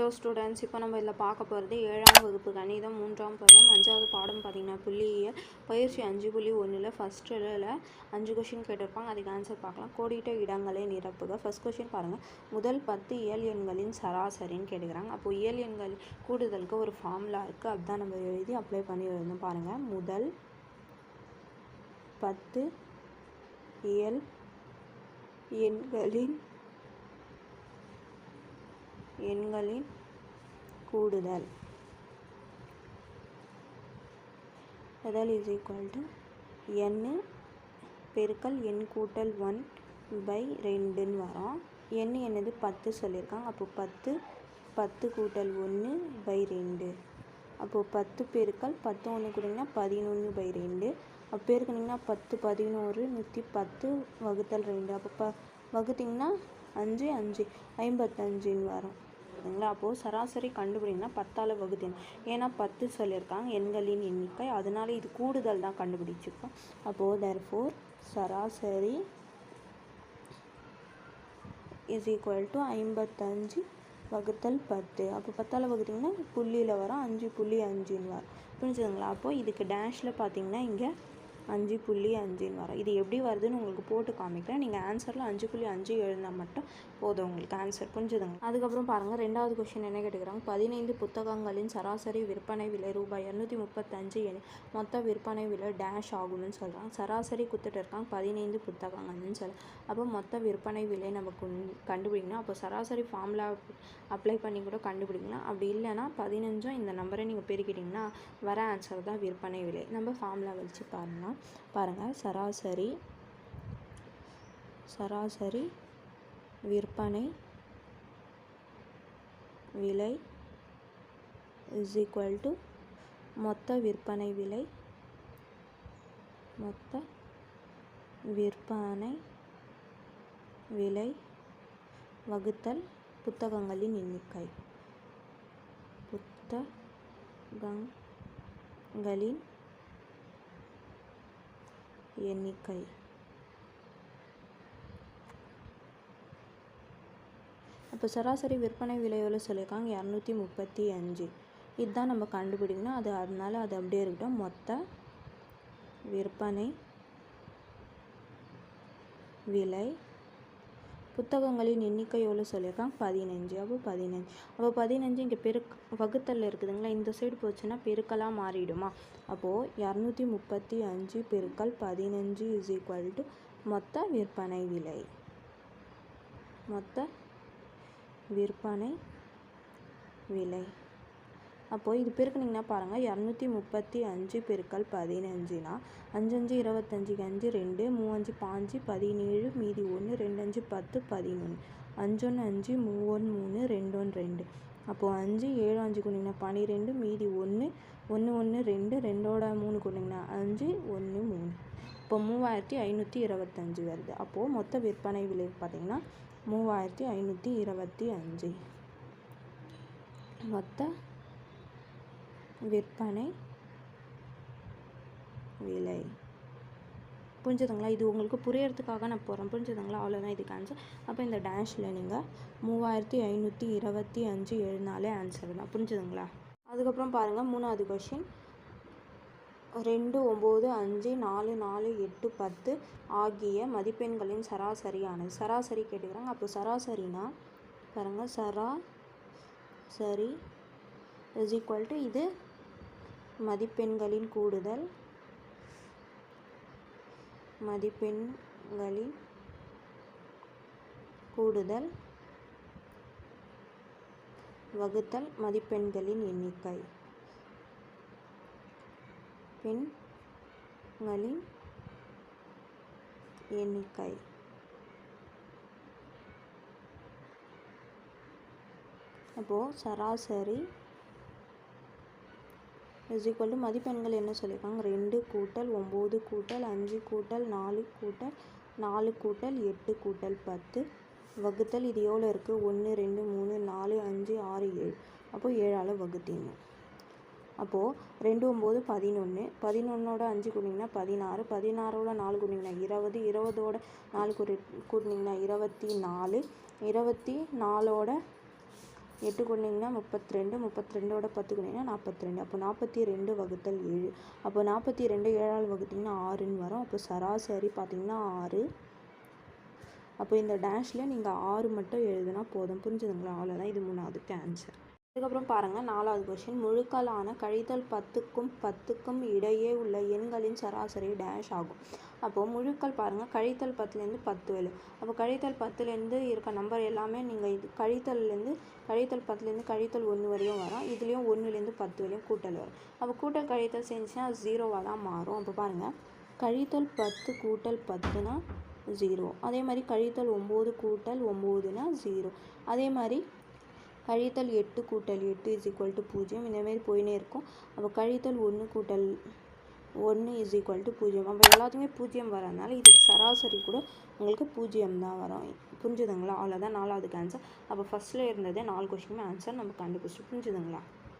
Hello students இப்போ நம்ம இதில் பார்க்க போகிறது ஏழாம் வகுப்பு கணிதம் மூன்றாம் பருவம் அஞ்சாவது பாடம் பார்த்தீங்கன்னா புள்ளியியல் பயிற்சி அஞ்சு புள்ளி ஒன்றில் ஃபஸ்ட்டில் அஞ்சு கொஷின் கேட்டிருப்பாங்க. அதுக்கு ஆன்சர் பார்க்கலாம். கோடிட்ட இடங்களை நிரப்புக. ஃபஸ்ட் கொஷின் பாருங்கள் முதல் பத்து இயல் எண்களின் சராசரின்னு கேட்டுக்கிறாங்க. அப்போது இயல் எண்கள் கூடுதலுக்கு ஒரு ஃபார்முலா இருக்குது அதுதான் நம்ம எழுதி அப்ளை பண்ணி எழுதணும் பாருங்கள் முதல் பத்து இயல் எண்களின் எண்களின் கூடுதல். அதல் இஸ் ஈக்குவல் டு என் பெருக்கல் எண் கூட்டல் ஒன் பை ரெண்டுன்னு வரும். எண் என்னது பத்து சொல்லியிருக்காங்க. அப்போ பத்து பத்து கூட்டல் ஒன்று பை ரெண்டு. அப்போது பத்து பெருக்கல் பத்து ஒன்று கொடுங்கன்னா பதினொன்று பை ரெண்டு. அப்போ பெருக்குனிங்கன்னா பத்து பதினோரு நூற்றி பத்து வகுத்தல் ரெண்டு. அப்போ ப வகுத்திங்கன்னா அஞ்சு அஞ்சு ஐம்பத்தஞ்சுன்னு வரும். சரிங்களா அப்போது சராசரி கண்டுபிடிங்கன்னா பத்தால் வகுத்தணும் ஏன்னா பத்து சொல்லியிருக்காங்க எண்களின் எண்ணிக்கை. அதனால இது கூடுதல் தான் கண்டுபிடிச்சிருக்கோம். அப்போது தர்ஃபோர் சராசரி இஸ் ஈக்குவல் டு ஐம்பத்தஞ்சு வகுத்தல் பத்து. அப்போ பத்தால் வகுத்திங்கன்னா புள்ளியில் வரும். அஞ்சு புள்ளி அஞ்சுன்னு வரும். புரிஞ்சுதுங்களா? அப்போது இதுக்கு டேஷில் பார்த்தீங்கன்னா இங்கே அஞ்சு புள்ளி அஞ்சுன்னு வரும். இது எப்படி வருதுன்னு உங்களுக்கு போட்டு காமிக்கிறேன். நீங்கள் ஆன்சரில் அஞ்சு புள்ளி அஞ்சு எழுந்தால் மட்டும் போதும் உங்களுக்கு ஆன்சர் புரிஞ்சுதுங்க அதுக்கப்புறம் பாருங்கள் ரெண்டாவது கொஷின் என்ன கேட்டுக்கிறாங்க? பதினைந்து புத்தகங்களின் சராசரி விற்பனை விலை ரூபாய் இரநூத்தி முப்பத்தஞ்சு என மொத்த விற்பனை விலை டேஷ் ஆகும்னு சொல்கிறாங்க சராசரி குத்துட்டு இருக்காங்க பதினைந்து புத்தகங்கள்னு சொல்ல. அப்போ மொத்த விற்பனை விலை நம்ம கண்டுபிடிக்கணும். அப்போ சராசரி ஃபார்முலா அப்ளை பண்ணி கூட கண்டுபிடிக்கலாம். அப்படி இல்லைன்னா பதினஞ்சும் இந்த நம்பரை நீங்கள் பெருக்கிட்டிங்கன்னா வர ஆன்சர் தான் விற்பனை விலை. நம்ம ஃபார்முலா வச்சு பாருங்கள் பாருங்கள் சராசரி சராசரி விற்பனை விலை இஸ் ஈக்குவல் டு மொத்த விற்பனை விலை மொத்த விற்பனை விலை வகுத்தல் புத்தகங்களின் எண்ணிக்கை. புத்தகங்களின் எண்ணிக்கை. அப்போ சராசரி விற்பனை விலை எவ்வளோ சொல்லியிருக்காங்க? இரநூத்தி முப்பத்தி அஞ்சு. இதுதான் நம்ம கண்டுபிடிக்கணும். அது அதனால அது அப்படியே இருக்கட்டும். மொத்த விற்பனை விலை புத்தகங்களின் எண்ணிக்கை எவ்வளோ சொல்லியிருக்காங்க? பதினஞ்சு. அப்போ பதினஞ்சு. அப்போ பதினஞ்சு இங்கே பெருக் வகுத்தல் இருக்குதுங்களா? இந்த சைடு போச்சுன்னா பெருக்கலாக மாறிடுமா? அப்போது இரநூத்தி முப்பத்தி அஞ்சு பெருக்கல் பதினஞ்சு இஸ் ஈக்குவல் டு மொத்த விற்பனை விலை. மொத்த விற்பனை விலை. அப்போது இது பெருக்குனிங்கன்னா பாருங்கள் இரநூத்தி முப்பத்தி அஞ்சு பெருக்கல் பதினஞ்சுனா அஞ்சஞ்சு இருபத்தஞ்சுக்கு அஞ்சு ரெண்டு மூவஞ்சு பாஞ்சு பதினேழு மீதி ஒன்று ரெண்டு அஞ்சு பத்து பதினொன்று அஞ்சொன்று அஞ்சு மூவொன்று மூணு ரெண்டொன்று ரெண்டு. அப்போது அஞ்சு ஏழு அஞ்சு கொண்டிங்கன்னா பன்னிரெண்டு மீதி ஒன்று ஒன்று ஒன்று ரெண்டு ரெண்டோட மூணு கொண்டிங்கன்னா அஞ்சு ஒன்று மூணு. இப்போ மூவாயிரத்தி ஐநூற்றி இருபத்தஞ்சி வருது. அப்போது மொத்த விற்பனை விலை பார்த்திங்கன்னா மூவாயிரத்தி ஐநூற்றி இருபத்தி அஞ்சு. மொத்த விற்பனை விலை. புரிஞ்சுதுங்களா? இது உங்களுக்கு புரியறதுக்காக நான் போகிறேன் புரிஞ்சுதுங்களா? அவ்வளோதான் இதுக்கு ஆன்சர் அப்போ இந்த டேஷில் நீங்கள் மூவாயிரத்தி ஐநூற்றி இருபத்தி அஞ்சு எழுதினாலே ஆன்சர் தான். புரிஞ்சுதுங்களா? அதுக்கப்புறம் பாருங்கள் மூணாவது கொஷின் ரெண்டு ஒம்பது அஞ்சு நாலு நாலு எட்டு பத்து ஆகிய மதிப்பெண்களின் சராசரியானது. சராசரி கேட்டுக்கிறாங்க. அப்போ சராசரினா பாருங்கள் சரா சரி இஸ் ஈக்குவல் டு இது மதிப்பெண்களின் கூடுதல் மதிப்பெண்களின் கூடுதல் வகுத்தல் மதிப்பெண்களின் எண்ணிக்கை. பெண்களின் எண்ணிக்கை. அப்போது சராசரி இஸ் ஈக்குவல் டு மதிப்பெண்கள் என்ன சொல்லியிருக்காங்க? ரெண்டு கூட்டல் ஒம்பது கூட்டல் அஞ்சு கூட்டல் நாலு கூட்டல் நாலு கூட்டல் எட்டு கூட்டல் பத்து. வகுத்தல் இது எவ்வளோ இருக்குது ஒன்று ரெண்டு மூணு நாலு அஞ்சு ஆறு ஏழு. அப்போது ஏழால் வகுத்தீங்க. அப்போது ரெண்டு ஒம்பது பதினொன்று பதினொன்னோட அஞ்சு கூட்டிங்கன்னா பதினாறு பதினாறோட நாலு கூட்டிங்கன்னா இருபது இருபதோட நாலு கூட்டி கூட்டினீங்கன்னா இருபத்தி நாலு இருபத்தி நாலோட எட்டு கொண்டிங்கன்னா முப்பத்தி ரெண்டு முப்பத்தி ரெண்டோட பத்து கொண்டிங்கன்னா நாற்பத்தி ரெண்டு அப்போ நாற்பத்தி ரெண்டு வகுத்தல் ஏழு. அப்போ நாற்பத்தி ரெண்டு ஏழால் வகுத்திங்கன்னா ஆறுன்னு வரும். அப்போ சராசரி பார்த்திங்கன்னா ஆறு. அப்போ இந்த டேஷில் நீங்கள் ஆறு மட்டும் எழுதுனா போதும். புரிஞ்சுதுங்களா? அவ்வளோதான் இது மூணாவதுக்கு ஆன்சர் அதுக்கப்புறம் பாருங்கள் நாலாவது கொஷின் முழுக்களான கழித்தல் பத்துக்கும் பத்துக்கும் இடையே உள்ள எண்களின் சராசரி டேஷ் ஆகும். அப்போது முழுக்கள் பாருங்கள் கழித்தல் பத்துலேருந்து பத்து வரும் அப்போ கழித்தல் பத்துலேருந்து இருக்க நம்பர் எல்லாமே நீங்கள் இது கழித்தல்லேருந்து கழித்தல் பத்துலேருந்து கழித்தல் ஒன்று வரையும் வரும். இதுலேயும் ஒன்றுலேருந்து பத்து வரையும் கூட்டல் வரும். அப்போ கூட்டல் கழித்தல் செஞ்சுன்னா அது ஜீரோவாக தான் மாறும். அப்போ பாருங்கள் கழித்தல் பத்து கூட்டல் பத்துனா ஜீரோ அதே மாதிரி கழித்தல் ஒம்பது கூட்டல் ஒம்போதுனா ஜீரோ அதே மாதிரி கழித்தல் எட்டு கூட்டல் எட்டு இஸ் ஈக்குவல் டு பூஜ்ஜியம். இந்தமாரி போயினே இருக்கும். அப்போ கழித்தல் ஒன்று கூட்டல் ஒன்று இஸ் ஈக்குவல் டு பூஜ்ஜியம். அப்போ எல்லாத்துக்குமே பூஜ்ஜியம் வரதுனால இதுக்கு சராசரி கூட உங்களுக்கு பூஜ்ஜியம் தான் வரும். புரிஞ்சுதுங்களா? அவ்வளோதான் நாலாவதுக்கு ஆன்சர் அப்போ ஃபஸ்ட்டில் இருந்ததே நாலு கொஸ்டினுமே ஆன்சர் நம்ம கண்டுபிடிச்சி புரிஞ்சுதுங்களா?